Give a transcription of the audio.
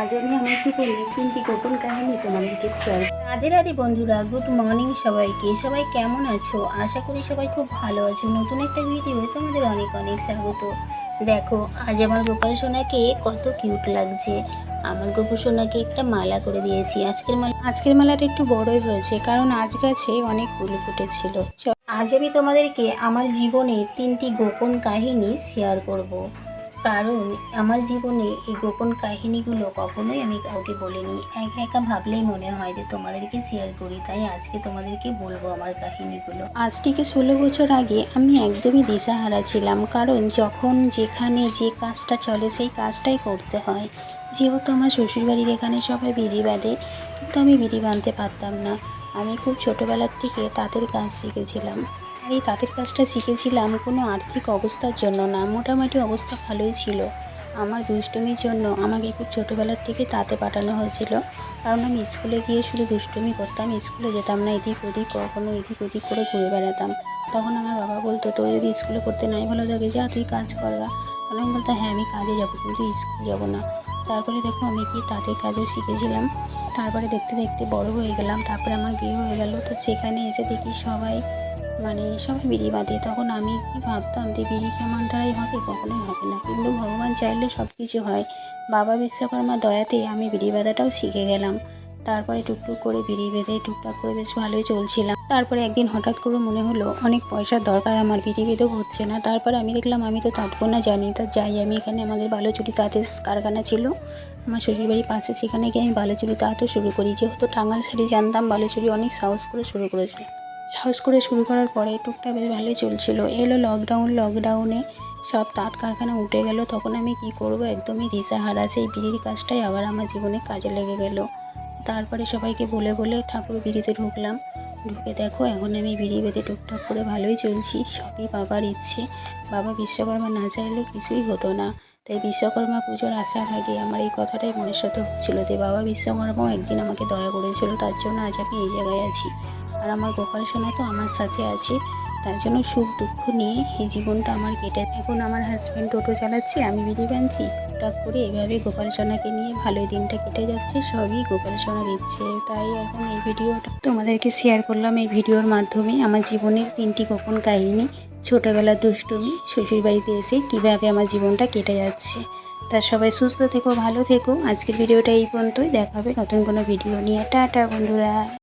আজ আমি আমার জীবনে তিনটি গোপন কাহিনী তোমাদেরকে শেয়ার রাধে রাধে বন্ধুরা গুড মর্নিং সবাইকে। সবাই কেমন আছো? আশা করি সবাই খুব ভালো আছো। নতুন একটা ভিডিও তোমাদের অনেক অনেক স্বাগত। দেখো, আজ আমার গোপাল সোনাকে কত কিউট লাগছে। আমার গোপাল সোনাকে একটা মালা করে দিয়েছি। আজকের মালা আজকের মালাটা একটু বড়ই হয়েছে, কারণ আজ গাছে অনেক ফুল ফুটেছিল। আজ আমি তোমাদেরকে আমার জীবনের তিনটি গোপন কাহিনী শেয়ার করব। কারণ আমার জীবনে এই গোপন কাহিনীগুলো কখনোই আমি কাউকে বলিনি। একা একা ভাবলেই মনে হয় যে তোমাদেরকে শেয়ার করি, তাই আজকে তোমাদেরকে বলব আমার কাহিনীগুলো। আজ থেকে ষোলো বছর আগে আমি একদমই দিশাহারা ছিলাম, কারণ যখন যেখানে যে কাজটা চলে সেই কাজটাই করতে হয়। যেহেতু আমার শ্বশুরবাড়ির এখানে সবাই বিড়ি বাঁধে কিন্তু আমি বিড়ি বাঁধতে পারতাম না। আমি খুব ছোটোবেলার থেকে তাঁতের কাজ শিখেছিলাম। আর এই তাঁতের কাজটা শিখেছিলাম কোনো আর্থিক অবস্থার জন্য না। মোটামুটি অবস্থা ভালোই ছিল। আমার দুষ্টুমির জন্য আমাকে খুব ছোটোবেলার থেকে তাঁতে পাঠানো হয়েছিল। কারণ আমি স্কুলে গিয়ে শুধু দুষ্টুমি করতাম, স্কুলে যেতাম না, এদিক ওদিক কখনো এদিক ওদিক করে ঘুরে বেড়াতাম। তখন আমার বাবা বলতো, তোর যদি স্কুলে পড়তে নাই ভালো থাকে, যা তুই কাজ করগা তখন আমি বলতাম হ্যাঁ আমি কাজে যাব, কিন্তু স্কুলে যাব না। তারপরে দেখো, আমি কি তাঁতের কাজও শিখেছিলাম। তারপরে দেখতে দেখতে বড় হয়ে গেলাম, তারপরে আমার বিয়ে হয়ে গেল। তো সেখানে এসে দেখি সবাই মানে সবাই বিড়ি বাঁধে তখন আমি কি ভাবতাম যে বিড়ি কি আমার দ্বারাই হবে, কখনোই হবে না। কিন্তু ভগবান চাইলে সব কিছু হয়। বাবা বিশ্বকর্মা দয়াতে আমি বিড়ি বাঁধাটাও শিখে গেলাম। তারপরে টুকটুক করে বিড়ি বেঁধে টুকটাক করে বেশ ভালোই চলছিলাম। তারপরে একদিন হঠাৎ করে মনে হলো, অনেক পয়সার দরকার, আমার বিড়ি বেঁধেও হচ্ছে না। তারপরে আমি দেখলাম, আমি তো তাঁতবো না, জানি তো যাই। আমি এখানে আমাদের বালুচুরি তাঁতের কারখানা ছিল। আমার শ্বশুরবাড়ির পাশে, সেখানে গিয়ে আমি বালুচুরি তাঁতও শুরু করি। যেহেতু টাঙ্গাল শাড়ি জানতাম, বালুচুরি অনেক সাহস করে শুরু করেছে। সাহস করে শুরু করার পরে টুকটা বেশ ভালোই চলছিল। এলো লকডাউন লকডাউনে সব তাঁত কারখানা উঠে গেল। তখন আমি কি করব? একদমই দিশাহারা। সেই বিড়ির কাজটাই আবার আমার জীবনে কাজে লেগে গেল। তারপরে সবাইকে বলে বলে ঠাকুর বিড়িতে ঢুকলাম। ঢুকে দেখো, এখন আমি বিড়ি বেঁধে টুকটাক করে ভালোই চলছি। সবই বাবার ইচ্ছে। বাবা বিশ্বকর্মা না চাইলে কিছুই হতো না। তাই বিশ্বকর্মা পুজোর আসার আগে আমার এই কথাটাই মনের সাথে হচ্ছিল যে, বাবা বিশ্বকর্মাও একদিন আমাকে দয়া করেছিল। তার জন্য আজ আমি এই জায়গায় আছি। আর আমার গোপাল সোনা তো আমার সাথে আছে। তার জন্য সুখ দুঃখ নিয়ে এই জীবনটা আমার কেটে এখন আমার হাজব্যান্ড টোটো চালাচ্ছে, আমি বিড়ি বানছি টুকটাক করে এভাবে গোপাল সোনাকে নিয়ে ভালোই দিনটা কেটে যাচ্ছে, সবই গোপাল সোনা দিচ্ছে। তাই এখন এই ভিডিওটা তোমাদেরকে শেয়ার করলাম। এই ভিডিওর মাধ্যমে আমার জীবনের তিনটি গোপন কাহিনী, ছোটোবেলার দুষ্টুমি, শ্বশুর বাড়িতে এসে কীভাবে আমার জীবনটা কেটে যাচ্ছে। তা সবাই সুস্থ থেকো, ভালো থেকো। আজকের ভিডিওটা এই পর্যন্তই। দেখাবে নতুন কোনো ভিডিও নিয়ে। টাটা বন্ধুরা।